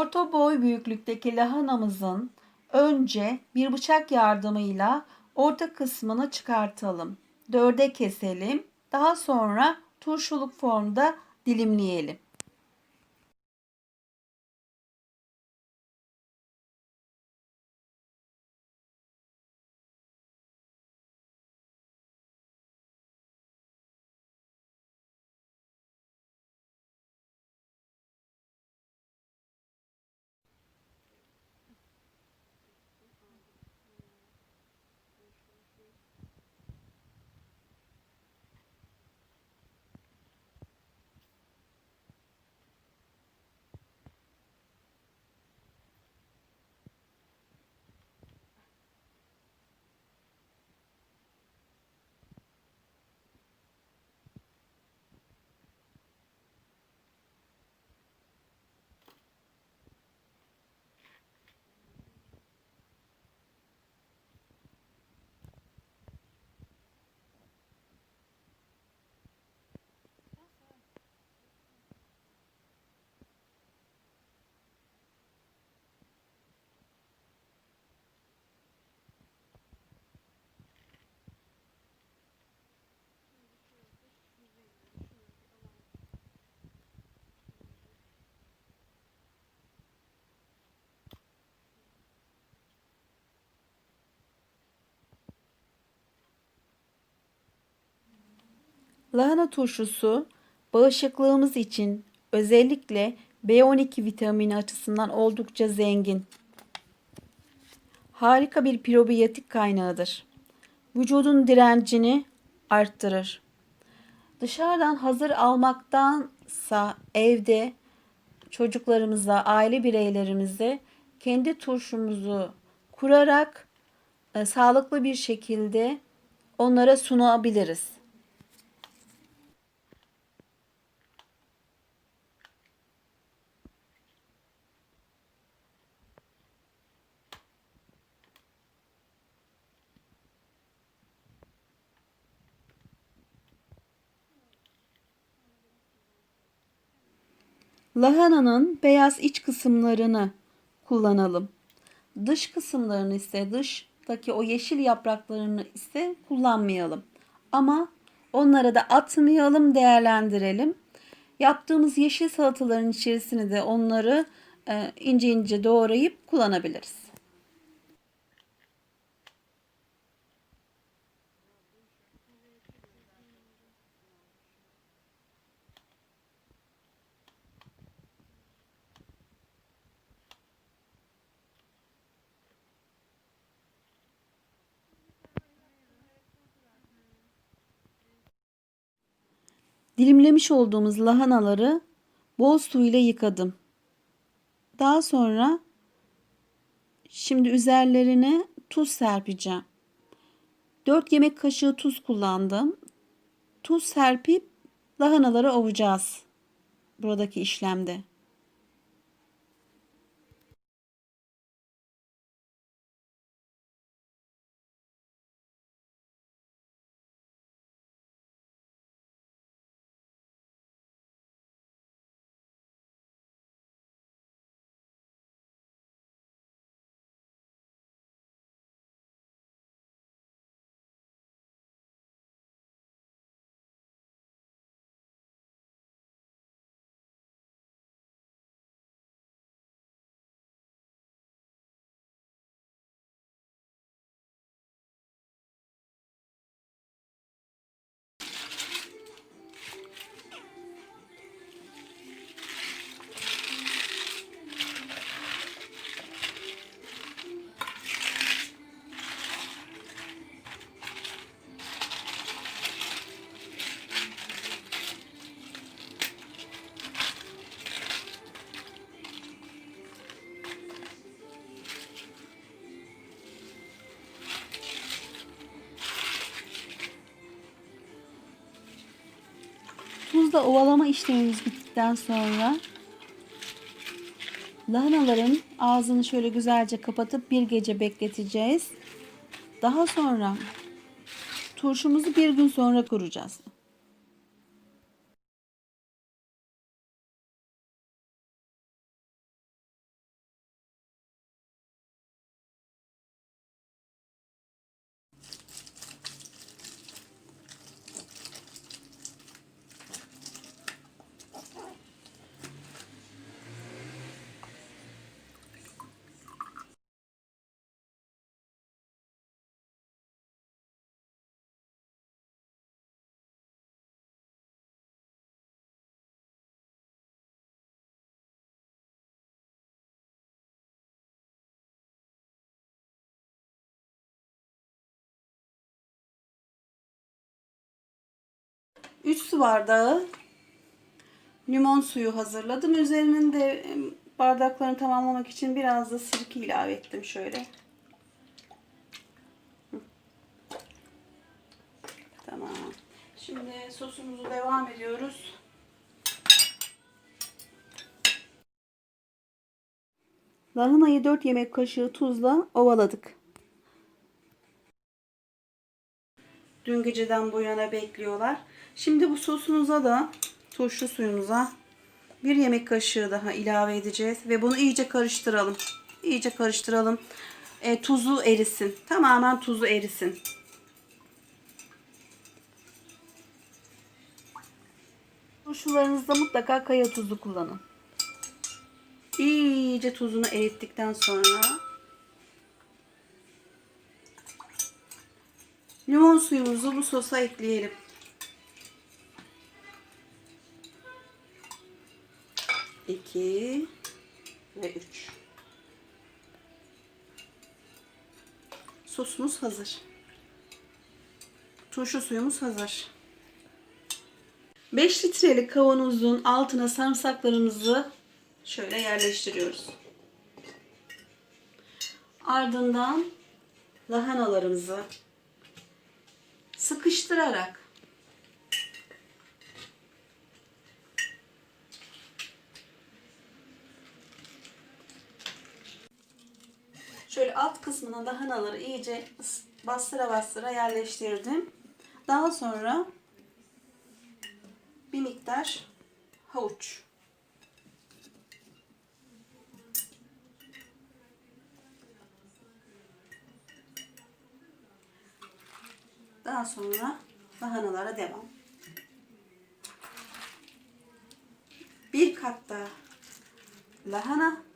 Orta boy büyüklükteki lahanamızın önce bir bıçak yardımıyla orta kısmını çıkartalım. Dörde keselim. Daha sonra turşuluk formda dilimleyelim. Lahana turşusu bağışıklığımız için özellikle B12 vitamini açısından oldukça zengin. Harika bir probiyotik kaynağıdır. Vücudun direncini arttırır. Dışarıdan hazır almaktansa evde çocuklarımıza, aile bireylerimize kendi turşumuzu kurarak e, sağlıklı bir şekilde onlara sunabiliriz. Lahananın beyaz iç kısımlarını kullanalım. Dış kısımlarını ise dıştaki o yeşil yapraklarını ise kullanmayalım. Ama onlara da atmayalım, değerlendirelim. Yaptığımız yeşil salataların içerisine de onları e, ince ince doğrayıp kullanabiliriz. Dilimlemiş olduğumuz lahanaları bol su ile yıkadım. Daha sonra şimdi üzerlerine tuz serpeceğim. 4 yemek kaşığı tuz kullandım. Tuz serpip lahanaları ovacağız buradaki işlemde. Tuzla ovalama işlemimiz bittikten sonra lahanaların ağzını şöyle güzelce kapatıp bir gece bekleteceğiz. Daha sonra turşumuzu bir gün sonra kuracağız. 3 su bardağı limon suyu hazırladım. Üzerinin de bardaklarını tamamlamak için biraz da sirke ilave ettim şöyle. Tamam. Şimdi sosumuzu devam ediyoruz. Lahanayı 4 yemek kaşığı tuzla ovaladık. Dün geceden bu yana bekliyorlar. Şimdi bu sosunuza da turşu suyumuza bir yemek kaşığı daha ilave edeceğiz ve bunu iyice karıştıralım. İyice karıştıralım. E, tuzu erisin. Tamamen tuzu erisin. Turşularınızda mutlaka kaya tuzu kullanın. İyice tuzunu erittikten sonra limon suyumuzu bu sosa ekleyelim. İki ve üç. Sosumuz hazır. Turşu suyumuz hazır. 5 litrelik kavanozun altına sarımsaklarımızı şöyle yerleştiriyoruz. Ardından lahanalarımızı sıkıştırarak şöyle alt kısmına lahanaları iyice bastıra bastıra yerleştirdim. Daha sonra bir miktar havuç Daha sonra lahanalara devam. Bir kat daha lahana.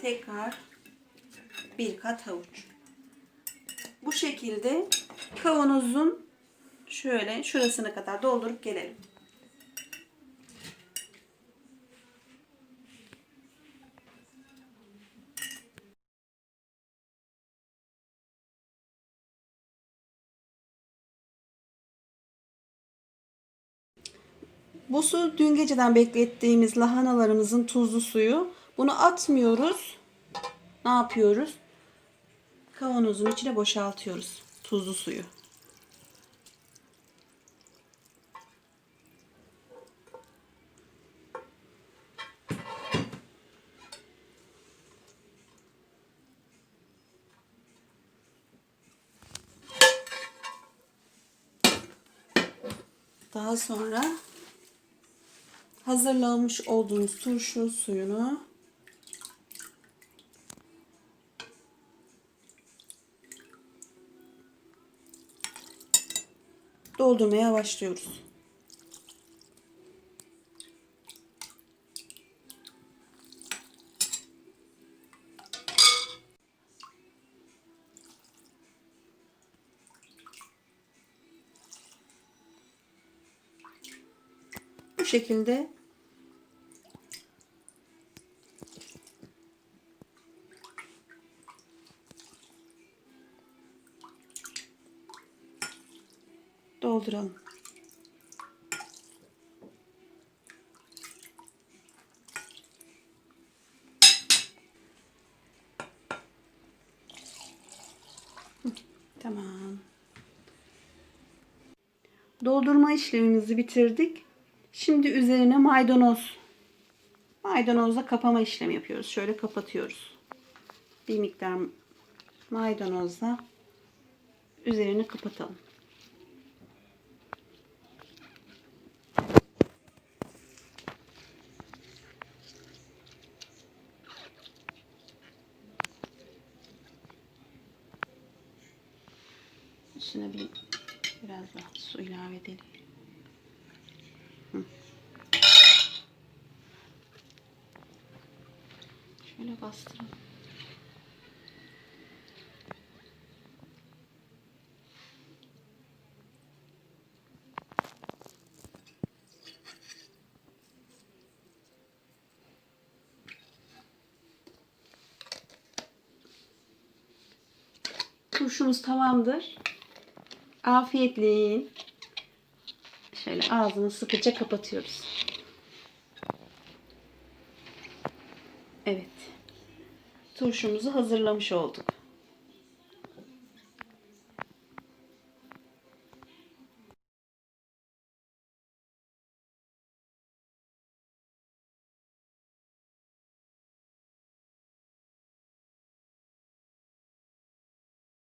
Tekrar bir kat havuç. Bu şekilde kavanozun şöyle şurasına kadar doldurup gelelim. Bu su dün geceden beklettiğimiz lahanalarımızın tuzlu suyu. Bunu atmıyoruz. Ne yapıyoruz? Kavanozun içine boşaltıyoruz tuzlu suyu. Daha sonra hazırlamış olduğumuz turşu suyunu doldurmaya başlıyoruz. Bu şekilde dolduralım. Tamam. Doldurma işlemimizi bitirdik. Şimdi üzerine maydanoz. Maydanozla kapama işlemi yapıyoruz. Şöyle kapatıyoruz. Bir miktar maydanozla üzerini kapatalım. İçine bir biraz daha su ilave edelim. Şöyle bastıralım. Turşumuz tamamdır. Afiyetle. Şöyle ağzını sıkıca kapatıyoruz. Evet. Turşumuzu hazırlamış olduk.